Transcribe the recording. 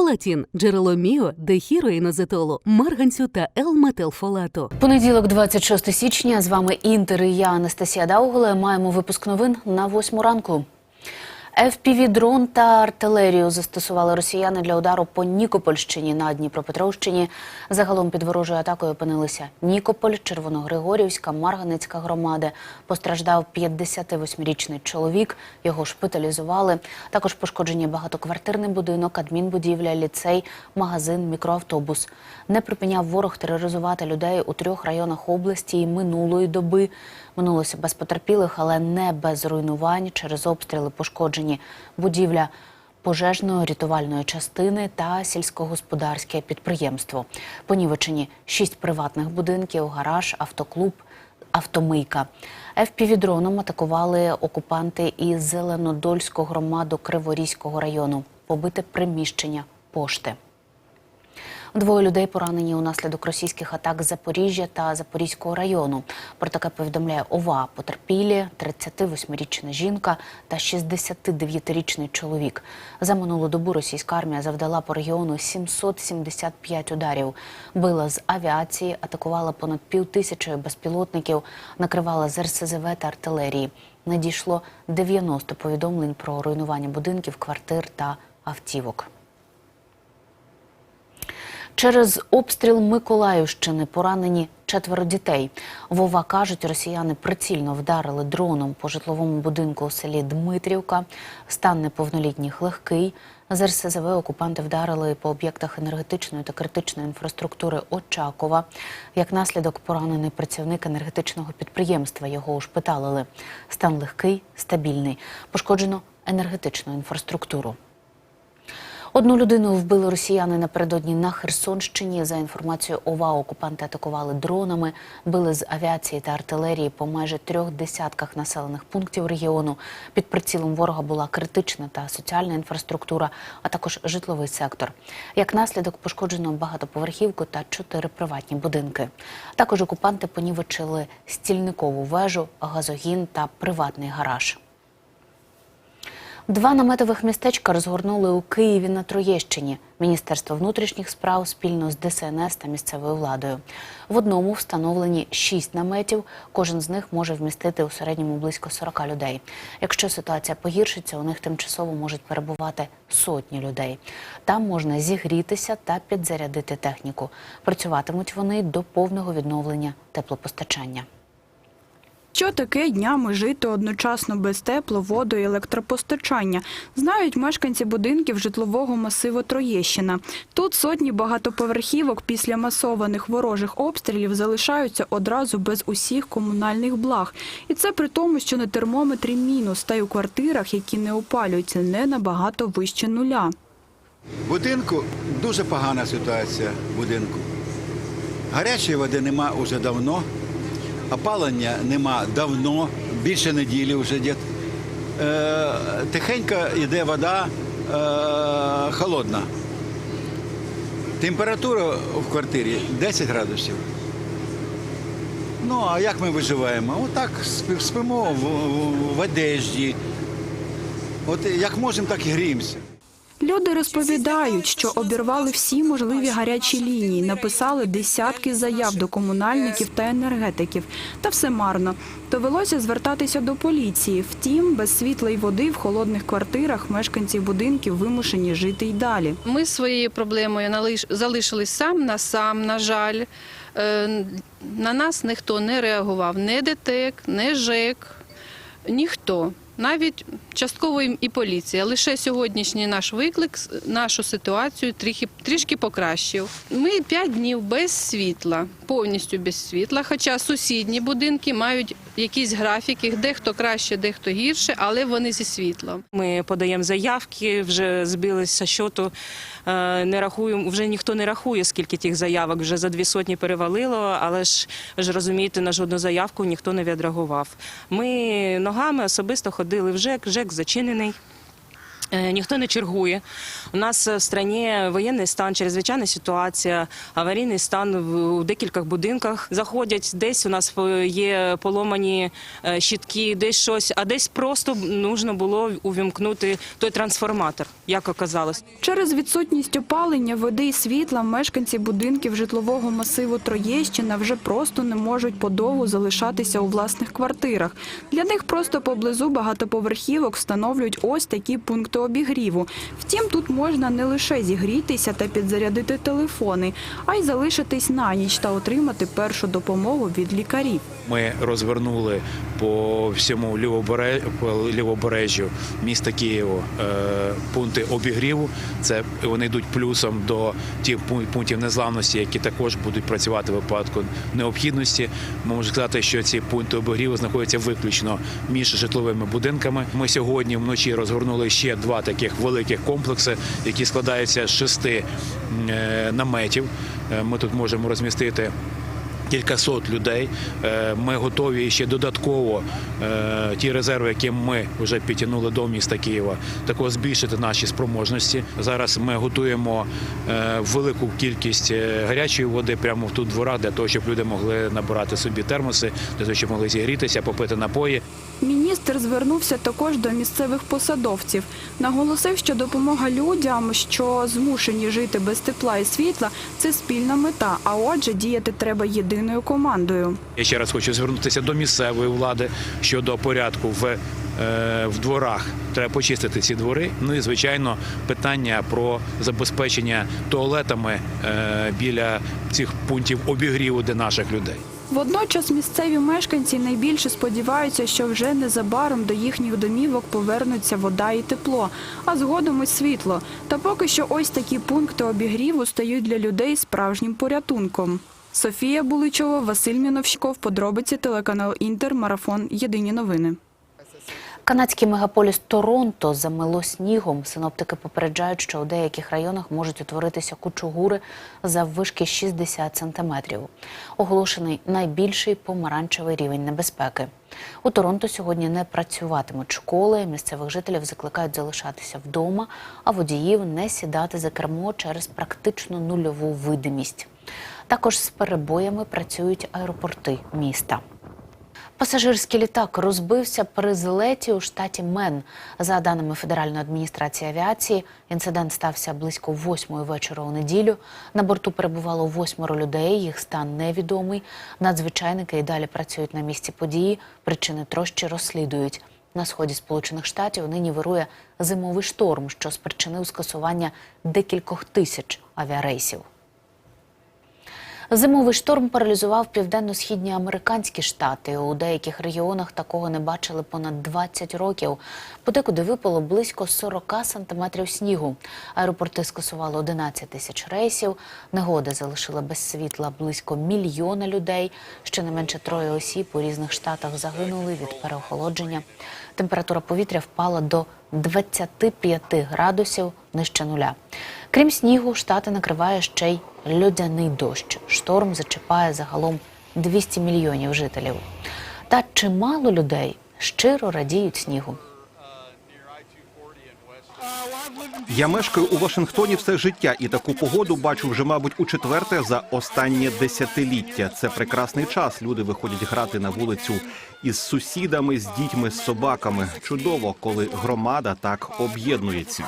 Фолатін – джерело міо, дехіроїнозетолу, марганцю та Л-метилфолату. Понеділок, 26 січня. З вами Інтер і я Анастасія Дауголе. Маємо випуск новин на восьму ранку. FPV-дрон та артилерію застосували росіяни для удару по Нікопольщині на Дніпропетровщині. Загалом під ворожою атакою опинилися Нікополь, Червоногригорівська, Марганецька громади. Постраждав 58-річний чоловік. Його шпиталізували. Також пошкоджені багатоквартирний будинок, адмінбудівля, ліцей, магазин, мікроавтобус. Не припиняв ворог тероризувати людей у трьох районах області і минулої доби. Минулося без потерпілих, але не без руйнувань через обстріли пошкоджені будівля пожежної рятувальної частини та сільськогосподарське підприємство. Понівечені шість приватних будинків, гараж, автоклуб, автомийка. ФПВ-дроном атакували окупанти із Зеленодольську громаду Криворізького району. Побите приміщення пошти. Двоє людей поранені унаслідок російських атак Запоріжжя та Запорізького району. Про таке повідомляє ОВА. Потерпілі 38-річна жінка та 69-річний чоловік. За минулу добу російська армія завдала по регіону 775 ударів. Била з авіації, атакувала понад півтисячі безпілотників, накривала з РСЗВ та артилерії. Надійшло 90 повідомлень про руйнування будинків, квартир та автівок. Через обстріл Миколаївщини поранені четверо дітей. Вова кажуть, росіяни прицільно вдарили дроном по житловому будинку у селі Дмитрівка. Стан неповнолітніх легкий. З РСЗВ окупанти вдарили по об'єктах енергетичної та критичної інфраструктури Очакова. Як наслідок, поранений працівник енергетичного підприємства. Його ушпиталили. Стан легкий, стабільний. Пошкоджено енергетичну інфраструктуру. Одну людину вбили росіяни напередодні на Херсонщині. За інформацією ОВА, окупанти атакували дронами, били з авіації та артилерії по майже трьох десятках населених пунктів регіону. Під прицілом ворога була критична та соціальна інфраструктура, а також житловий сектор. Як наслідок пошкоджено багатоповерхівку та чотири приватні будинки. Також окупанти понівечили стільникову вежу, газогін та приватний гараж. Два наметових містечка розгорнули у Києві на Троєщині. Міністерство внутрішніх справ спільно з ДСНС та місцевою владою. В одному встановлені шість наметів. Кожен з них може вмістити у середньому близько 40 людей. Якщо ситуація погіршиться, у них тимчасово можуть перебувати сотні людей. Там можна зігрітися та підзарядити техніку. Працюватимуть вони до повного відновлення теплопостачання. Що таке днями жити одночасно без тепло, воду і електропостачання, знають мешканці будинків житлового масиву Троєщина. Тут сотні багатоповерхівок після масованих ворожих обстрілів залишаються одразу без усіх комунальних благ. І це при тому, що на термометрі мінус, та й у квартирах, які не опалюються, не набагато вище нуля. Будинку дуже погана ситуація будинку. Гарячої води нема вже давно, опалення нема давно, більше неділі вже дід. Е, тихенько йде вода е, холодна. Температура в квартирі 10 градусів. Ну, а як ми виживаємо? Отак спимо в, в, в одежді. От як можемо, так і гріємося. Люди розповідають, що обірвали всі можливі гарячі лінії, написали десятки заяв до комунальників та енергетиків. Та все марно. Довелося звертатися до поліції. Втім, без світла й води в холодних квартирах мешканці будинків вимушені жити й далі. Ми своєю проблемою залишились сам на сам, на жаль. Е, На нас ніхто не реагував, не ДТЕК, не ЖЕК, ніхто. Навіть частково і поліція. Лише сьогоднішній наш виклик нашу ситуацію трішки, трішки покращив. Ми п'ять днів без світла, повністю без світла. Хоча сусідні будинки мають якісь графіки, дехто краще, дехто гірше, але вони зі світлом. Ми подаємо заявки, вже збилися щоту. Е, Не рахуємо, вже ніхто не рахує, скільки тих заявок вже за дві сотні перевалило, але ж ж розумієте, на жодну заявку ніхто не відреагував. Ми ногами особисто ходили в ЖЕК, ЖЕК зачинений. Е, Ніхто не чергує. У нас в країні воєнний стан, чрезвичайна ситуація, аварійний стан в декількох будинках. Заходять десь у нас е, є поломані е, щитки, десь щось, а десь просто нужно було увімкнути той трансформатор, як оказалось. Через відсутність опалення, води і світла мешканці будинків житлового масиву Троєщина вже просто не можуть подовго залишатися у власних квартирах. Для них просто поблизу багатоповерхівок встановлюють ось такі пункти обігріву. Втім, тут можна не лише зігрітися та підзарядити телефони, а й залишитись на ніч та отримати першу допомогу від лікарів. Ми розвернули по всьому лівобере- лівобережжю міста Києва е, пункти обігріву. Це вони йдуть плюсом до тих пунктів незламності, які також будуть працювати в випадку необхідності. Ми сказати, що ці пункти обігріву знаходяться виключно між житловими будинками. Ми сьогодні вночі розгорнули ще два таких великих комплекси, які складаються з шести е, наметів. Е, Ми тут можемо розмістити кількасот людей. Е, Ми готові ще додатково е, ті резерви, які ми вже підтягнули до міста Києва, також збільшити наші спроможності. Зараз ми готуємо е, велику кількість гарячої води прямо в тут дворах, для того, щоб люди могли набирати собі термоси, для того, щоб могли зігрітися, попити напої. Міністр звернувся також до місцевих посадовців. Наголосив, що допомога людям, що змушені жити без тепла і світла, це спільна мета. А отже, діяти треба єдиною командою. Я ще раз хочу звернутися до місцевої влади щодо порядку в, е, в дворах. Треба почистити ці двори. Ну і звичайно, питання про забезпечення туалетами е, біля цих пунктів обігріву для наших людей. Водночас місцеві мешканці найбільше сподіваються, що вже незабаром до їхніх домівок повернуться вода і тепло, а згодом і світло. Та поки що ось такі пункти обігріву стають для людей справжнім порятунком. Софія Буличова, Василь Міновщиков, подробиці телеканал Інтер, Марафон. Єдині новини. Канадський мегаполіс Торонто замело снігом. Синоптики попереджають, що у деяких районах можуть утворитися кучугури заввишки 60 сантиметрів. Оголошений найбільший помаранчевий рівень небезпеки. У Торонто сьогодні не працюватимуть школи. Місцевих жителів закликають залишатися вдома, а водіїв не сідати за кермо через практично нульову видимість. Також з перебоями працюють аеропорти міста. Пасажирський літак розбився при злеті у штаті Мен. За даними Федеральної адміністрації авіації, інцидент стався близько восьмої вечора у неділю. На борту перебувало восьмеро людей. Їх стан невідомий. Надзвичайники і далі працюють на місці події. Причини трощі розслідують. На сході Сполучених Штатів нині вирує зимовий шторм, що спричинив скасування декількох тисяч авіарейсів. Зимовий шторм паралізував південно-східні американські штати. У деяких регіонах такого не бачили понад 20 років. Подекуди випало близько 40 сантиметрів снігу. Аеропорти скасували 11 тисяч рейсів. Негода залишила без світла близько мільйона людей. Щонайменше троє осіб у різних штатах загинули від переохолодження. Температура повітря впала до 25 градусів нижче нуля. Крім снігу, штати накриває ще й льодяний дощ. Шторм зачіпає загалом 200 мільйонів жителів. Та чимало людей щиро радіють снігу. Я мешкаю у Вашингтоні все життя, і таку погоду бачу вже, мабуть, у четверте за останнє десятиліття. Це прекрасний час. Люди виходять грати на вулицю із сусідами, з дітьми, з собаками. Чудово, коли громада так об'єднується.